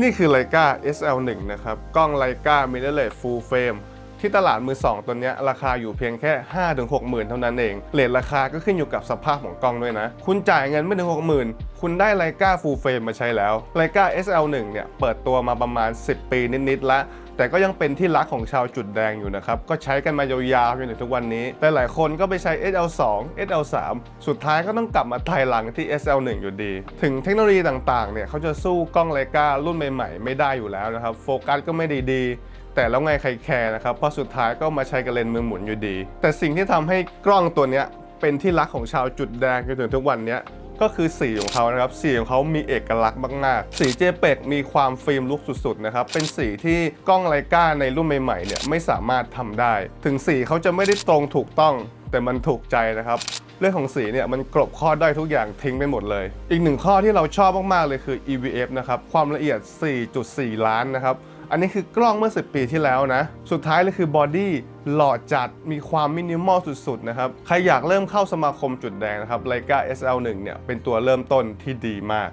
นี่คือไลกา SL1 นะครับ กล้องไลกา mirrorless full frame ที่ตลาดมือ 2 ตัวนี้ราคาอยู่เพียงแค่ 5-6 หมื่นเท่านั้นเอง เลทราคาก็ขึ้นอยู่กับสภาพของกล้องด้วยนะ คุณจ่ายเงินไม่ถึง 6 0,000 คุณได้ไลกา full frame มาใช้แล้วไลกา SL1 เนี่ยเปิดตัวมาประมาณ 10 ปีนิดๆแล้วแต่ก็ยังเป็นที่รักของชาวจุดแดงอยู่นะครับ ก็ใช้กันมายาวๆจนถึงทุกวันนี้แต่หลายคนก็ไปใช้ SL2 SL3 สุดท้ายก็ต้องกลับมาไทยหลังที่ SL1 อยู่ดี ถึงเทคโนโลยีต่างๆ เนี่ยเขาจะสู้กล้องไลการุ่นใหม่ๆ ไม่ได้อยู่แล้วนะครับ โฟกัสก็ไม่ดีๆ แต่แล้วไงใครแคร์นะครับ เพราะสุดท้ายก็มาใช้กับเลนมือหมุนอยู่ดี แต่สิ่งที่ทำให้กล้องตัวเนี้ยเป็นที่รักของชาวจุดแดงจนถึงทุกวันนี้ ก็คือสีของเขานะครับสีของเขามีเอกลักษณ์มากๆสีเจเปกมีความฟิล์มลุกสุดๆนะครับเป็นสีที่กล้องไลกาในรุ่นใหม่ๆเนี่ยไม่สามารถทำได้ ถึงสีเขาจะไม่ได้ตรงถูกต้องแต่มันถูกใจนะครับเรื่องของสีเนี่ยมันกลบข้อด้อยทุกอย่างทิ้งไปหมดเลย อีกหนึ่งข้อที่เราชอบมากๆเลยคือ EVF นะครับความละเอียด 4.4 ล้านนะครับ อันนี้คือกล้องเมื่อ 10 ปีที่แล้วนะ สุดท้ายเลยคือบอดี้หล่อจัดมีความมินิมอลสุดๆนะครับ ใครอยากเริ่มเข้าสมาคมจุดแดงนะครับไลกา SL1 เนี่ยเป็นตัวเริ่มต้นที่ดีมาก